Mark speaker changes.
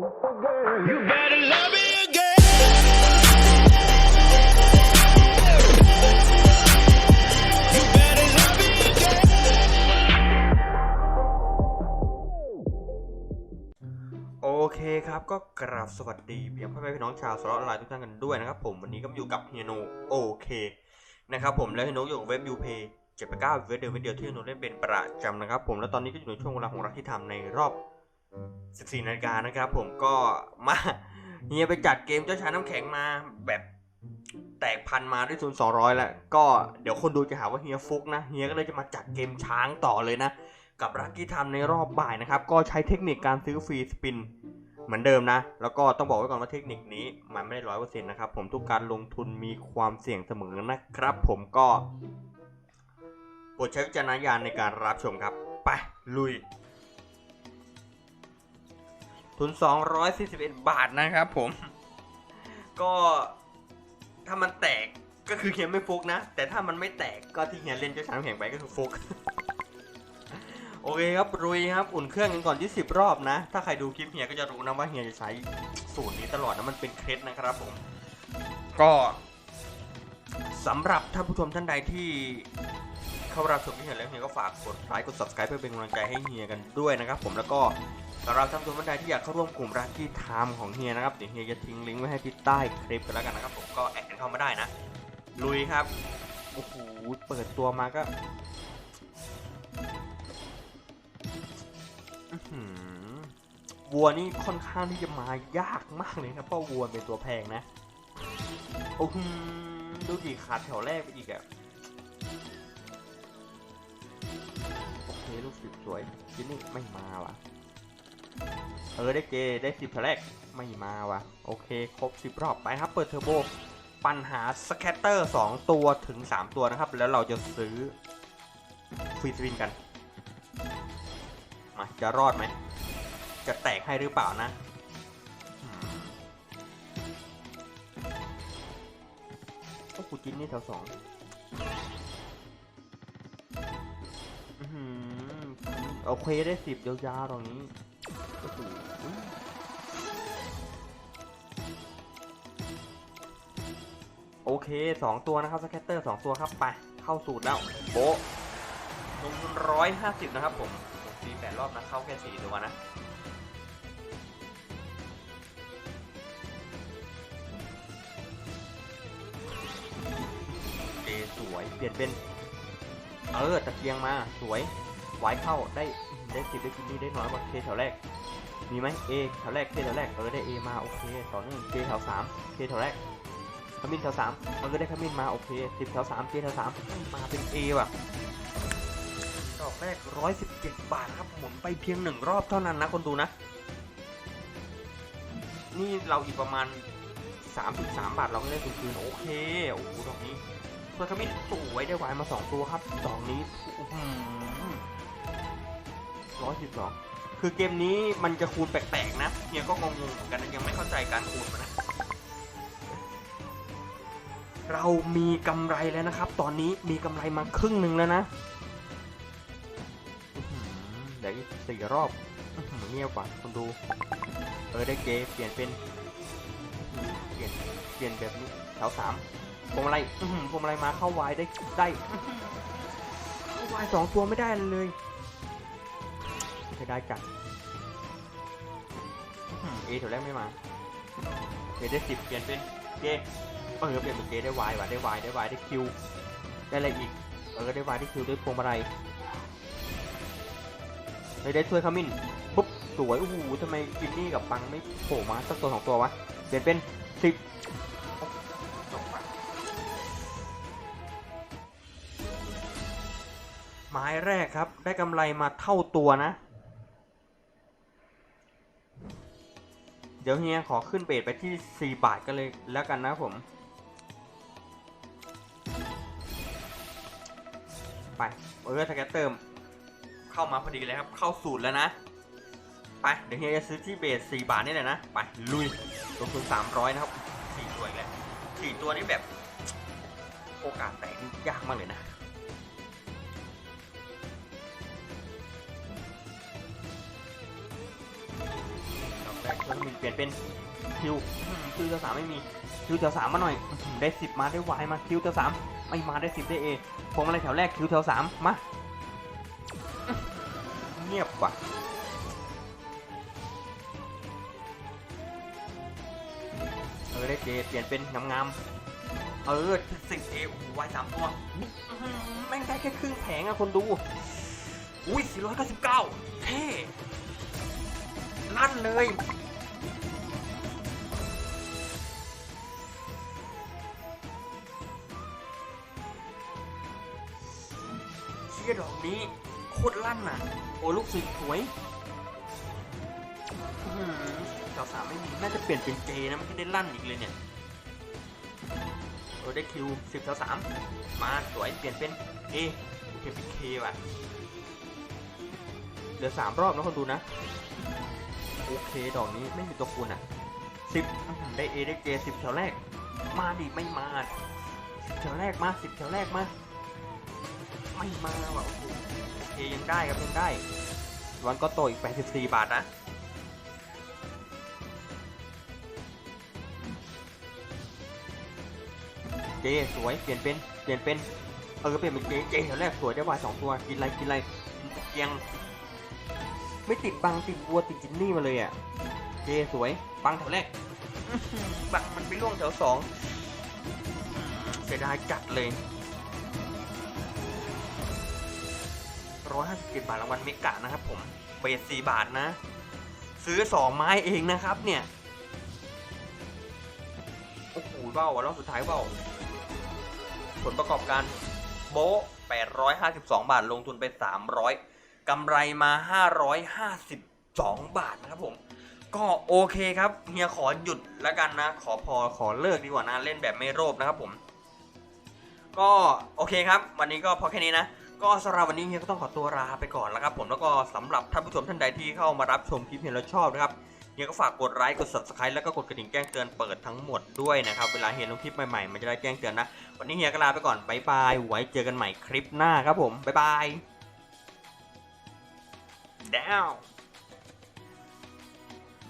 Speaker 1: โอเคครับก็กราบสวัสดีเพียงพ่อแม่พี่น้องชาวสล็อตไลน์ทุกท่านกันด้วยนะครับผมวันนี้ก็อยู่กับเฮียโนโอเคนะครับผมแล้วเฮียโนอยู่กับเว็บยูเพย์เจ็ดแปดเก้าเว็บเดิมเว็บเดียวที่เฮียโนเล่นเป็นประจำนะครับผมแล้วตอนนี้ก็อยู่ในช่วงเวลาของรักที่ทำในรอบ 14นาฬิกานะครับ ผมก็มาเฮียไปจัดเกมเจ้าชายน้ำแข็งมาแบบแตกพันมาด้วยศูนย์สองร้อยแล้วก็เดี๋ยวคนดูจะหาว่าเฮียฟุกนะเฮียก็เลยจะมาจัดเกมช้างต่อเลยนะ กับรักกี้ทำในรอบบ่ายนะครับ ก็ใช้เทคนิคการซื้อฟรีสปินเหมือนเดิมนะ แล้วก็ต้องบอกไว้ก่อนว่าเทคนิคนี้มันไม่ได้ร้อยเปอร์เซ็นต์นะครับผมทุกการลงทุนมีความเสี่ยงเสมอนะครับ ผมก็โปรดใช้วิจารณญาณในการรับชมครับ ไปลุย ทุน241 บาทนะครับผม ก็ถ้ามันแตกก็คือเฮียไม่ฟุกนะ แต่ถ้ามันไม่แตกก็ที่เฮียเล่นเจ้าช้างแข่งไปก็คือฟุก โอเคครับรุยครับ อุ่นเครื่องกันก่อนที่10 รอบนะ ถ้าใครดูคลิปเฮียก็จะรู้นะว่าเฮียจะใช้สูตรนี้ตลอดนะมันเป็นเคล็ดนะครับผม ก็สำหรับท่านผู้ชมท่านใดที่ เข้ารับชมที่เฮียแล้วเฮียก็ฝากกดไลค์กด subscribe เพื่อเป็นกำลังใจให้เฮียกันด้วยนะครับผมแล้วก็สำหรับท่านผู้ชมท่านใดที่อยากเข้าร่วมกลุ่มรักที่ไทม์ของเฮียนะครับเดี๋ยวเฮียจะทิ้งลิงก์ไว้ให้ที่ใต้คลิปกันแล้วกันนะครับผมก็แอดกันเข้ามาได้นะ ลุยครับโอ้โหเปิดตัวมาก็วัวนี่ค่อนข้างที่จะมายากมากเลยครับเพราะวัวเป็นตัวแพงนะโอ้โหดูดิขาดแถวแรกไปอีกอะ ลูกศิษย์สวยที่นี่ไม่มาว่ะ เออได้เกได้สิบแถวแรกไม่มาว่ะ โอเค ครบสิบรอบไปครับเปิดเทอร์โบปัญหาสแคตเตอร์2ตัวถึง 3 ตัวนะครับ แล้วเราจะซื้อฟรีสวินกันมาจะรอดไหม จะแตกให้หรือเปล่านะ โอ้กูจินนี่แถวสอง โอเคได้สิบยาวๆตรงนี้โอ้โหโอเคสองตัวนะครับสแคตเตอร์สองตัวครับไปเข้าสูตรแล้วโบลงทุนร้อยห้าสิบนะครับผมตีแปดรอบนะเข้าแค่สี่ตัวนะเอสวยเปลี่ยนเป็น เออตะเกียงมาสวย ไว้เข้าได้ได้สิบได้กินนี่ได้น้อยกว่าเคแถวแรก มีไหมเอแถวแรกเคแถวแรกเออได้เอมาโอเคต่อเนื่องเคแถวสามเคแถวแรกขมิ้นแถวสามเออได้ขมิ้นมาโอเคสิบแถวสามเคแถวสามมาเป็นเอว่ะดอกแรก117บเก็บบาทครับหมุนไปเพียงหนึ่งรอบเท่านั้นนะคนดูนะ นี่เราอีกประมาณ33บาทเราก็ได้ทุนคืนโอเคโอ้โหดอกนี้เพื่อนขมิ้นสวยได้ไวายมา2ตัวครับดอกนี้ ร้อยสิบสองคือเกมนี้มันจะคูณแปลกๆนะเฮียก็งงๆเหมือนกันยังไม่เข้าใจการคูณมันนะ เรามีกำไรแล้วนะครับ ตอนนี้มีกำไรมาครึ่งหนึ่งแล้วนะอื้อหือเดี๋ยวอีกสี่รอบเงียบกว่าคนดู เออได้เกเปลี่ยนเป็น เปลี่ยนเปลี่ยนแบบนี้แถวสามพวงมาลัยอื้อหือพวงมาลัยมาเข้าวายได้ได้เข้าวายสองตัวไม่ได้เลย ไม่ได้จัดอื้อหือเอแถวแรกไม่มาเอได้สิบเปลี่ยนเป็นเกเออเปลี่ยนเป็นเกได้วายว่ะได้วายได้วายได้คิวได้อะไรอีกเออได้วายได้คิวได้พวงมาลัยเลยได้ช่วยขมิ้นปุ๊บสวยโอ้โหทำไมกินนี่กับปังไม่โผล่มาสักตัวสองตัววะเปลี่ยนเป็นสิบไม้แรกครับ ได้กำไรมาเท่าตัวนะ เดี๋ยวเฮียขอขึ้นเบสไปที่ 4 บาทกันเลยแล้วกันนะผม ไปเออสแกตเติม เข้ามาพอดีเลยครับ เข้าสูตรแล้วนะ ไป เดี๋ยวเฮียจะซื้อที่เบส 4 บาทนี่เลยนะ ไป ลุยลงทุน300 นะครับ4ตัวอีกแล้วสี่ตัวนี้แบบ โอกาสแตกนี่ยากมากเลยนะ เปลี่ยนเป็นคิวอืมคิวเจอสามไม่มีคิวเจอสามมาหน่อยอื้อหือได้สิบมาได้วายมาคิวเจอสามไม่มาได้สิบได้เอพวงอะไรแถวแรกคิวแถวสามมาอื้อเงียบว่ะเออได้เจเปลี่ยนเป็นงามๆเออสิบเอโอ้โหวายสามตัวอื้อหือแม่งได้แค่ครึ่งแผงอะคนดูอุ้ย499เท่ลั่นเลย ยดอกนี้โคตรลั่นน่ะ โอ้ลูกศิษย์สวยอื้อหือแถวสามไม่มีน่าจะเปลี่ยนเป็นเจนะไม่ได้ลั่นอีกเลยเนี่ยโอ้ได้คิวสิบแถวสามมาสวยเปลี่ยนเป็นเอเปลี่ยนเป็นเคว่ะเหลือสามรอบแล้วคนดูนะโอเคดอกนี้ไม่มีตัวคูณอะสิบได้เอได้เจสิบแถวแรก มาดิไม่มาสิบแถวแรกมาสิบแถวแรกมา ไม่มาว่ะโอ้โหโอเคยังได้ครับยังได้ วันก็โตอีก 84 บาทนะเจสวยเปลี่ยนเป็นเปลี่ยนเป็นเออเปลี่ยนเป็นเจเจแถวแรกสวยได้วายสองตัวกินอะไรกินอะไรเกียง ไม่ติดบังติดบัวติดจินนี่มาเลยอะเจสวยบังแถวแรกอื้อหือบังมันไปล่วงแถวสองเสียดายจัดเลย ร้อยห้าสิบเจ็ดบาทรางวัลเมกะนะครับผมเบสสี่บาทนะ ซื้อสองไม้เองนะครับเนี่ยโอ้โหเบ้าอะรอบสุดท้ายเบ้าผลประกอบการโบ๊ะ852 บาทลงทุนไป 300 กำไรมา 552 บาทนะครับผม ก็โอเคครับเฮียขอหยุดแล้วกันนะ ขอพอขอเลิกดีกว่านะ เล่นแบบไม่โลภนะครับผม ก็โอเคครับ วันนี้ก็พอแค่นี้นะ ก็สำหรับวันนี้เฮียก็ต้องขอตัวลาไปก่อนแล้วครับผมแล้วก็สำหรับท่านผู้ชมท่านใดที่เข้ามารับชมคลิปเฮียแล้วชอบนะครับเฮียก็ฝากกดไลค์กด subscribe แล้วก็กดกระดิ่งแจ้งเตือนเปิดทั้งหมดด้วยนะครับเวลาเฮียลงคลิปใหม่ๆมันจะได้แจ้งเตือนนะ วันนี้เฮียก็ลาไปก่อนบายบายไว้เจอกันใหม่คลิปหน้าครับผมบายบาย down